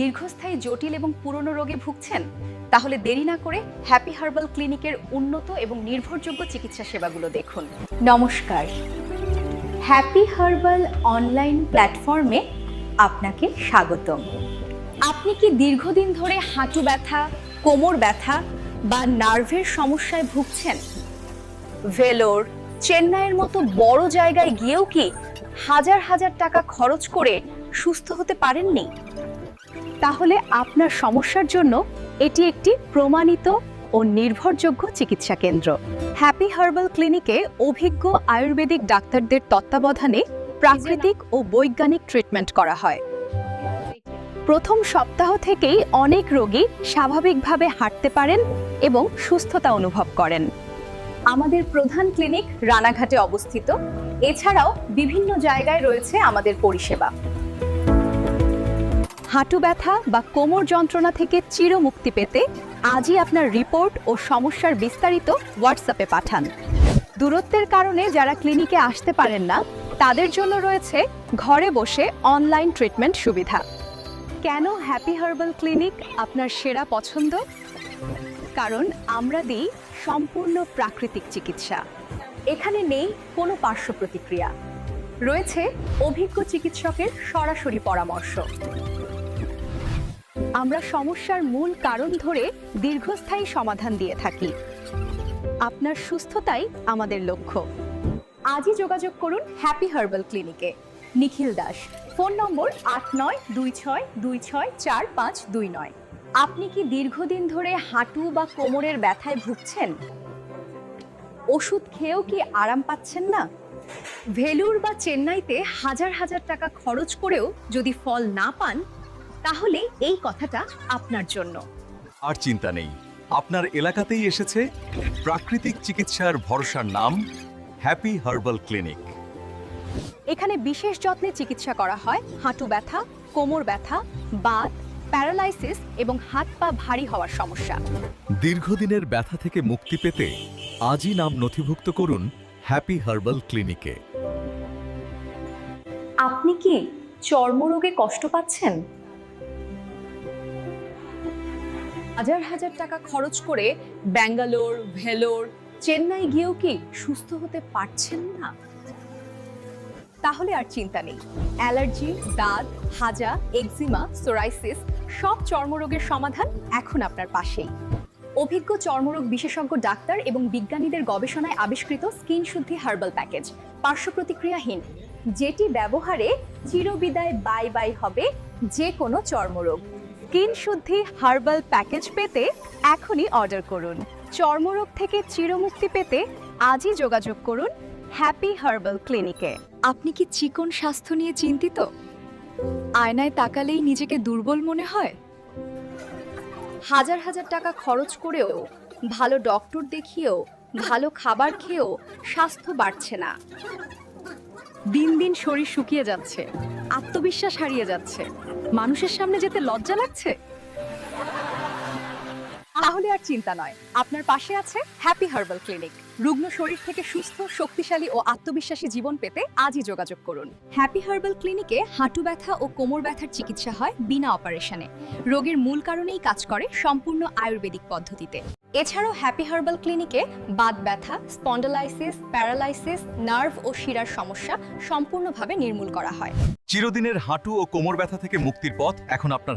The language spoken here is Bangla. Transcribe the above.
দীর্ঘস্থায়ী, জটিল এবং পুরনো রোগে ভুগছেন? তাহলে দেরি না করে হ্যাপি হার্বাল ক্লিনিকের উন্নত এবং নির্ভরযোগ্য চিকিৎসা সেবাগুলো দেখুন। নমস্কার। হ্যাপি হার্বাল অনলাইন প্ল্যাটফর্মে আপনাকে স্বাগতম। আপনি কি দীর্ঘদিন ধরে হাঁটু ব্যথা, কোমর ব্যথা বা নার্ভের সমস্যায় ভুগছেন? ভেলোর, চেন্নাইয়ের মতো বড় জায়গায় গিয়েও কি হাজার হাজার টাকা খরচ করে সুস্থ হতে পারেননি? তাহলে আপনার সমস্যার জন্য এটি একটি প্রমাণিত ও নির্ভরযোগ্য চিকিৎসা কেন্দ্র। হ্যাপি হার্বাল ক্লিনিকে অভিজ্ঞ আয়ুর্বেদিক ডাক্তারদের তত্ত্বাবধানে প্রাকৃতিক ও বৈজ্ঞানিক ট্রিটমেন্ট করা হয়। প্রথম সপ্তাহ থেকেই অনেক রোগী স্বাভাবিকভাবে হাঁটতে পারেন এবং সুস্থতা অনুভব করেন। আমাদের প্রধান ক্লিনিক রানাঘাটে অবস্থিত। এছাড়াও বিভিন্ন জায়গায় রয়েছে আমাদের পরিষেবা। হাঁটু ব্যথা বা কোমর যন্ত্রণা থেকে চিরমুক্তি পেতে আজই আপনার রিপোর্ট ও সমস্যার বিস্তারিত হোয়াটসঅ্যাপে পাঠান। দূরত্বের কারণে যারা ক্লিনিকে আসতে পারেন না, তাদের জন্য রয়েছে ঘরে বসে অনলাইন ট্রিটমেন্ট সুবিধা। কেন হ্যাপি হার্বাল ক্লিনিক আপনার সেরা পছন্দ? কারণ আমরা দিই সম্পূর্ণ প্রাকৃতিক চিকিৎসা। এখানে নেই কোনো পার্শ্ব প্রতিক্রিয়া। রয়েছে অভিজ্ঞ চিকিৎসকের সরাসরি পরামর্শ। আমরা সমস্যার মূল কারণ ধরে দীর্ঘস্থায়ী সমাধান দিয়ে থাকি। আপনার সুস্থতাই আমাদের লক্ষ্য। আজই যোগাযোগ করুন হ্যাপি হার্বাল ক্লিনিকে নিখিল দাস, ফোন নম্বর আট নয়, দুই ছয় দুই ছয়, চার পাঁচ দুই নয়। আপনি কি দীর্ঘদিন ধরে হাঁটু বা কোমরের ব্যথায় ভুগছেন? ওষুধ খেয়েও কি আরাম পাচ্ছেন না? ভেলুর বা চেন্নাইতে হাজার হাজার টাকা খরচ করেও যদি ফল না পান তাহলে এই কথাটা আপনার জন্য। আর চিন্তা নেই। আপনার এলাকাতেই এসেছে প্রাকৃতিক চিকিৎসার ভরসার নাম হ্যাপি হার্বাল ক্লিনিক। এখানে বিশেষ যত্নে চিকিৎসা করা হয় হাঁটু ব্যথা কোমর ব্যথা বাত প্যারালাইসিস এবং হাত পা ভারী হওয়ার সমস্যা। দীর্ঘদিনের ব্যথা থেকে মুক্তি পেতে আজই নাম নথিভুক্ত করুন হ্যাপি হার্বাল ক্লিনিকে। আপনি কি চর্মরোগে কষ্ট পাচ্ছেন? হাজার হাজার টাকা খরচ করে ব্যাঙ্গালোর, ভেলোর, চেন্নাই গিয়েও কি সুস্থ হতে পারছেন না? তাহলে আর চিন্তা নেই। অ্যালার্জি, দাঁত, হাজা, এক্সিমা, সোরাইসিস, সব চর্মরোগের সমাধান এখন আপনার পাশেই। অভিজ্ঞ চর্মরোগ বিশেষজ্ঞ ডাক্তার এবং বিজ্ঞানীদের গবেষণায় আবিষ্কৃত স্কিন শুদ্ধি হার্বাল প্যাকেজ, পার্শ্ব প্রতিক্রিয়াহীন, যেটি ব্যবহারে চিরবিদায় বাই বাই হবে যে কোনো চর্মরোগ। স্কিন শুদ্ধি হার্বাল প্যাকেজ পেতে এখনই অর্ডার করুন। চর্মরোগ থেকে চিরমুক্তি পেতে আজই যোগাযোগ করুন হ্যাপি হার্বাল ক্লিনিকে। আপনি কি চিকন স্বাস্থ্য নিয়ে চিন্তিত? আয়নায় তাকালেই নিজেকে দুর্বল মনে হয়? হাজার হাজার টাকা খরচ করেও, ভালো ডক্টর দেখিয়েও, ভালো খাবার খেয়েও স্বাস্থ্য বাড়ছে না। দিন দিন শরীর শুকিয়ে যাচ্ছে, আত্মবিশ্বাস হারিয়ে যাচ্ছে। মানুষের সামনে যেতে লজ্জা লাগছে? তাহলে আর চিন্তা নয়। আপনার পাশে আছে হ্যাপি হার্বাল ক্লিনিক রুগ্ন শরীর থেকে সুস্থ, শক্তিশালী ও আত্মবিশ্বাসী জীবন পেতে আজই যোগাযোগ করুন। হ্যাপি হার্বাল ক্লিনিকে হাঁটু ব্যথা ও কোমর ব্যথার চিকিৎসা হয় বিনা অপারেশনে। রোগের মূল কারণেই কাজ করে সম্পূর্ণ আয়ুর্বেদিক পদ্ধতিতে। এছাড়াও হ্যাপি হার্বাল ক্লিনিকে বাত ব্যথা, স্পন্ডালাইসিস, প্যারালাইসিস, নার্ভ ও শিরার সমস্যা সম্পূর্ণভাবে নির্মূল করা হয়। চিরদিনের হাঁটু ও কোমর ব্যথা থেকে মুক্তির পথ এখন আপনার